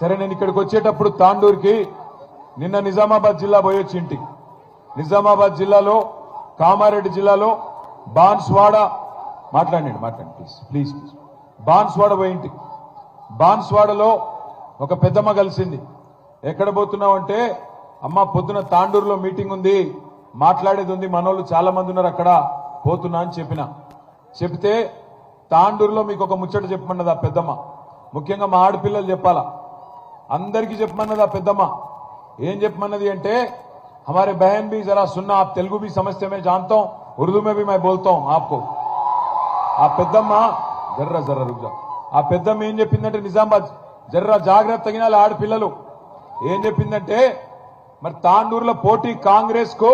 సరే నేను ఇక్కడికి వచ్చేటప్పుడు తాండూరుకి నిన్న నిజామాబాద్ జిల్లా పోయొచ్చి ఇంటికి నిజామాబాద్ జిల్లాలో కామారెడ్డి జిల్లాలో బాన్స్వాడ మాట్లాడండి మాట్లాడండి ప్లీజ్ ప్లీజ్ ప్లీజ్ బాన్స్వాడ పోయి ఇంటికి బాన్స్వాడలో ఒక పెద్దమ్మ కలిసింది. ఎక్కడ పోతున్నావు అంటే అమ్మ పొద్దున తాండూరులో మీటింగ్ ఉంది మాట్లాడేది ఉంది మనోళ్ళు చాలా మంది ఉన్నారు అక్కడ పోతున్నా అని చెప్పిన. చెప్తే తాండూరులో మీకు ఒక ముచ్చట చెప్పమన్నది ఆ పెద్దమ్మ. ముఖ్యంగా మా ఆడపిల్లలు చెప్పాలా అందరికీ చెప్పమన్నది ఆ పెద్దమ్మ ఏం చెప్పమన్నది అంటే हमारे बहन भी जरा सुनना आप तेलुगु भी समझते मैं जानता हूं उर्दू में भी मैं बोलता हूं आपको ఆ పెద్దమ్మ జర్ర జర్ర రుగ్జా ఆ పెద్దమ్మ ఏం చెప్పిందంటే నిజామాబాద్ జర్ర జాగ్రత్త తగినాలి ఆడపిల్లలు ఏం చెప్పిందంటే మరి తాండూరులో పోటీ కాంగ్రెస్ కు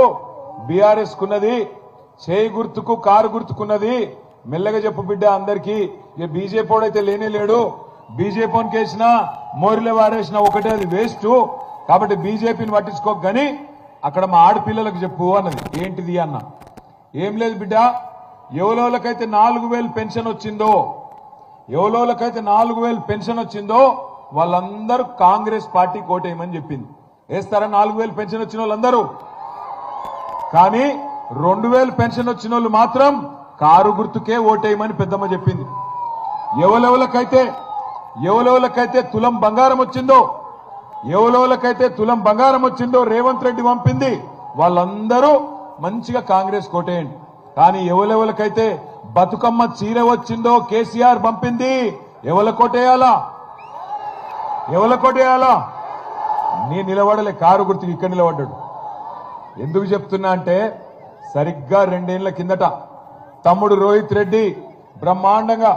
బీఆర్ఎస్ కున్నది చేయి గుర్తుకు కారు గుర్తుకున్నది మెల్లగా చెప్పు బిడ్డ అందరికి ఇక బీజేపీ అయితే లేనే లేడు బీజేపీని కేసినా మోరిలో వారేసిన ఒకటే అది వేస్ట్. కాబట్టి బీజేపీని పట్టించుకోక గాని అక్కడ మా ఆడపిల్లలకు చెప్పు అన్నది. ఏంటిది అన్న? ఏం లేదు బిడ్డ ఎవలోలకైతే నాలుగు వేలు పెన్షన్ వచ్చిందో ఎవలోలకైతే నాలుగు వేలు పెన్షన్ వచ్చిందో వాళ్ళందరూ కాంగ్రెస్ పార్టీ కోటేయమని చెప్పింది. వేస్తారా నాలుగు వేలు పెన్షన్ వచ్చిన వాళ్ళందరూ? కానీ రెండు వేలు పెన్షన్ వచ్చిన వాళ్ళు మాత్రం కారు గుర్తుకే ఓటేయమని పెద్దమ్మ చెప్పింది. ఎవలెవలకైతే ఎవలెవలకైతే తులం బంగారం వచ్చిందో ఎవలెవలకైతే తులం బంగారం వచ్చిందో రేవంత్ రెడ్డి పంపింది వాళ్ళందరూ మంచిగా కాంగ్రెస్ కోటేయండి కానీ ఎవలెవలకైతే బతుకమ్మ చీర వచ్చిందో కేసీఆర్ పంపింది ఎవల కోటేయాలా ఎవల కోటేయాలా నీ నిలబడలే కారు గుర్తుకు ఇక్కడ నిలబడ్డాడు. ఎందుకు చెప్తున్నా అంటే సరిగ్గా రెండేళ్ళ కిందట తమ్ముడు రోహిత్ రెడ్డి బ్రహ్మాండంగా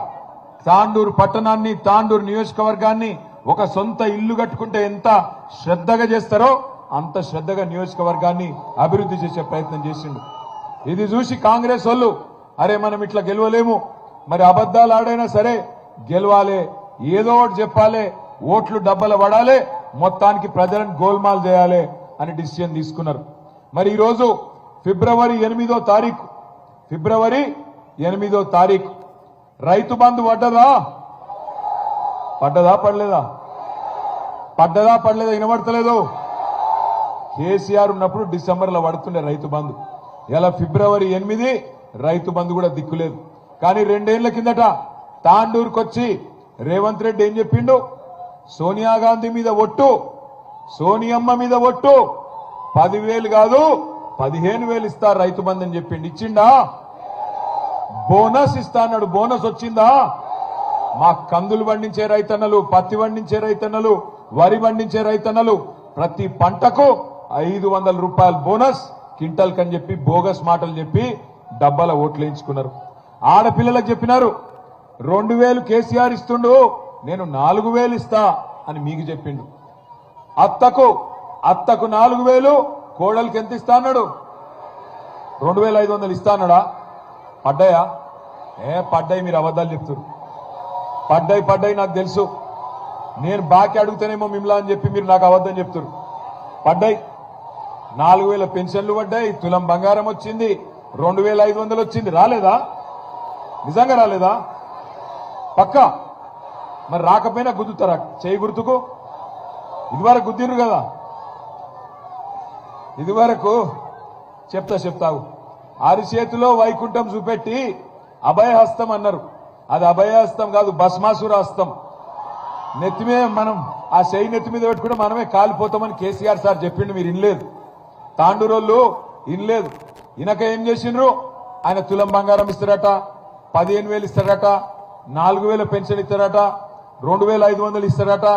తాండూరు పట్టణాన్ని తాండూరు నియోజకవర్గాన్ని ఒక సొంత ఇల్లు కట్టుకుంటే ఎంత శ్రద్ధగా చేస్తారో అంత శ్రద్ధగా నియోజకవర్గాన్ని అభివృద్ధి చేసే ప్రయత్నం చేసిండు. ఇది చూసి కాంగ్రెస్ వాళ్ళు అరే మనం ఇట్లా గెలవలేము. మరి అబద్దాలు ఆడైనా సరే గెలవాలే. ఏదో ఒకటి చెప్పాలి. ఓట్లు డబ్బల పడాలి. మొత్తానికి ప్రజలను గోల్మాల్ చేయాలి అని డిసిషన్ తీసుకున్నారు. మరి ఈరోజు ఫిబ్రవరి ఎనిమిదో తారీఖు. ఫిబ్రవరి ఎనిమిదో తారీఖు. రైతు బంధు పడ్డదా? పడ్డదా పడలేదా? పడ్డదా పడలేదా? వినబడతలేదు. కేసీఆర్ ఉన్నప్పుడు డిసెంబర్లో పడుతుండే రైతు బంధు. ఇలా ఫిబ్రవరి ఎనిమిది రైతు బంధు కూడా దిక్కులేదు. కానీ రెండేళ్ళ కిందట తాండూరుకొచ్చి రేవంత్ రెడ్డి ఏం చెప్పిండు? సోనియా గాంధీ మీద ఒట్టు సోనియమ్మ మీద ఒట్టు. పదివేలు కాదు పదిహేను వేలు ఇస్తారు రైతు బంధు అని చెప్పిండు. ఇచ్చిండా? బోనస్ ఇస్తా అన్నాడు. బోనస్ వచ్చిందా? మా కందులు పండించే రైతన్నలు పత్తి పండించే రైతన్నలు వరి పండించే రైతన్నలు ప్రతి పంటకు ఐదు వందల రూపాయల బోనస్ కింటల్ కని చెప్పి బోగస్ మాటలు చెప్పి డబ్బాల ఓట్లు వేయించుకున్నారు. ఆడపిల్లలకు చెప్పినారు రెండు వేలు కేసీఆర్ ఇస్తుండు నేను నాలుగు వేలు ఇస్తా అని మీకు చెప్పిండు. అత్తకు అత్తకు నాలుగు వేలు కోడలికి ఎంత ఇస్తా అన్నాడు? రెండు వేల ఐదు వందలు ఇస్తా అన్నాడా? పడ్డాయా? ఏ పడ్డాయి మీరు అబద్ధాలు చెప్తారు పడ్డాయి పడ్డాయి నాకు తెలుసు. నేను బాకీ అడుగుతానేమో మిమ్మల్ని అని చెప్పి మీరు నాకు అబద్ధం చెప్తారు పడ్డాయి. నాలుగు వేల పెన్షన్లు పడ్డాయి తులం బంగారం వచ్చింది రెండు వేల ఐదు వందలు వచ్చింది. రాలేదా? నిజంగా రాలేదా? పక్కా? మరి రాకపోయినా గుద్దుతారా? చేయి గుర్తుకు? ఇదివరకు గుద్దిరు కదా? ఇదివరకు చెప్తా చెప్తావు. అరిచేతిలో వైకుంఠం చూపెట్టి అభయహస్తం అన్నారు. అది అభయహస్తం కాదు భస్మాసుర హస్తం. నెత్తిమే మనం ఆ చెయ్యి నెత్తి మీద పెట్టుకుంటే మనమే కాలిపోతామని కేసీఆర్ సార్ చెప్పిండు మీరు ఇనలేదు తాండూరోళ్ళు ఇనలేదు ఇనక ఏం చేసిండ్రు? ఆయన తులం బంగారం ఇస్తారట పదిహేను వేలు ఇస్తారట నాలుగు వేల పెన్షన్ ఇస్తారట రెండు వేల ఐదు వందలు ఇస్తారట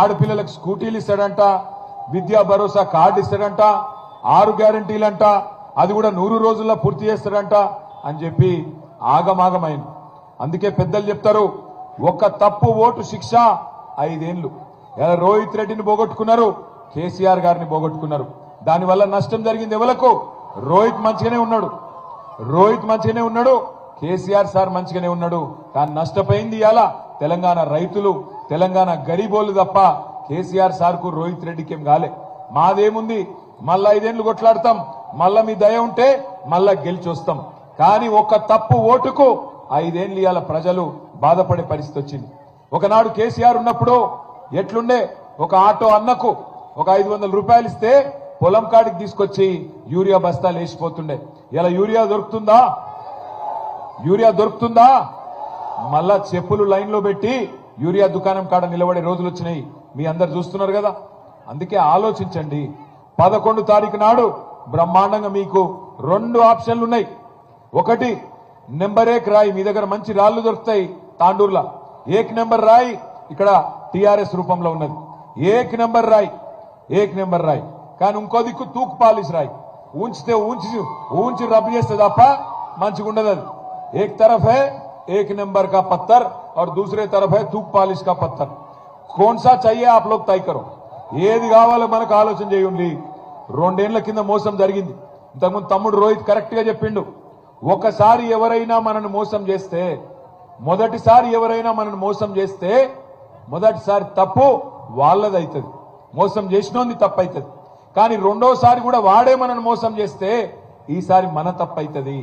ఆడపిల్లలకు స్కూటీలు ఇస్తాడంట విద్యా భరోసా కార్డు ఇస్తాడంట ఆరు గ్యారంటీలంట అది కూడా నూరు రోజుల్లో పూర్తి చేస్తారంట అని చెప్పి ఆగమాగమైంది. అందుకే పెద్దలు చెప్తారు ఒక్క తప్పు ఓటు శిక్ష ఐదేళ్ళు ఇలా రోహిత్ రెడ్డిని పోగొట్టుకున్నారు కేసీఆర్ గారిని పోగొట్టుకున్నారు. దానివల్ల నష్టం జరిగింది ఎవలకు? రోహిత్ మంచిగానే ఉన్నాడు. రోహిత్ మంచిగానే ఉన్నాడు కేసీఆర్ సార్ మంచిగానే ఉన్నాడు. కానీ నష్టపోయింది ఇలా తెలంగాణ రైతులు తెలంగాణ గరీబోళ్ళు తప్ప కేసీఆర్ సార్కు రోహిత్ రెడ్డికి ఏం కాలే. మాదేముంది? మళ్ళా ఐదేళ్ళు కొట్లాడతాం. మళ్ళా మీ దయ ఉంటే మళ్ళా గెలిచి వస్తాం కానీ ఒక్క తప్పు ఓటుకు ఐదేళ్ళు ఇవాళ ప్రజలు బాధపడే పరిస్థితి వచ్చింది. ఒకనాడు కేసీఆర్ ఉన్నప్పుడు ఎట్లుండే? ఒక ఆటో అన్నకు ఒక ఐదు వందల రూపాయలు ఇస్తే పొలం కాడికి తీసుకొచ్చి యూరియా బస్తాలు వేసిపోతుండే. ఇలా యూరియా దొరుకుతుందా? యూరియా దొరుకుతుందా? మళ్ళా చెప్పులు లైన్లో పెట్టి యూరియా దుకాణం కాడ నిలబడే రోజులు వచ్చినాయి. మీ అందరు చూస్తున్నారు కదా? అందుకే ఆలోచించండి. పదకొండు తారీఖు నాడు బ్రహ్మాండంగా మీకు రెండు ఆప్షన్లు ఉన్నాయి ఒకటి నెంబర్ ఏక్ రాయి మీ దగ్గర మంచి రాళ్లు దొరుకుతాయి తాండూర్లా ఏక్ నెంబర్ రాయి ఇక్కడ టిఆర్ఎస్ రూపంలో ఉన్నది ఏక్ నెంబర్ రాయి ఏక్ నెంబర్ రాయి కానీ ఇంకో దిక్కు తూకు పాలిస్ రాయి ఊంచితే ఊంచి ఊంచి రబ్ చేస్తే తప్ప మంచిగా ఉండదు అది एक तरफ है एक नंबर का पत्थर और दूसरे तरफ है तूक पालिश का पत्थर कौन सा चाहिए आप लोग तय करो ఏది కావాలో మనకు ఆలోచన చేయండి రెండేళ్ళ కింద మోసం జరిగింది. ఇంతకుముందు తమ్ముడు రోహిత్ కరెక్ట్గా చెప్పిండు. ఒకసారి ఎవరైనా మనల్ని మోసం చేస్తే మొదటిసారి ఎవరైనా మనల్ని మోసం చేస్తే మొదటిసారి తప్పు వాళ్ళది అవుతుంది మోసం చేసినోంది తప్పు అవుతుంది కానీ రెండోసారి కూడా వాడే మనల్ని మోసం చేస్తే ఈసారి మన తప్పు అవుతుంది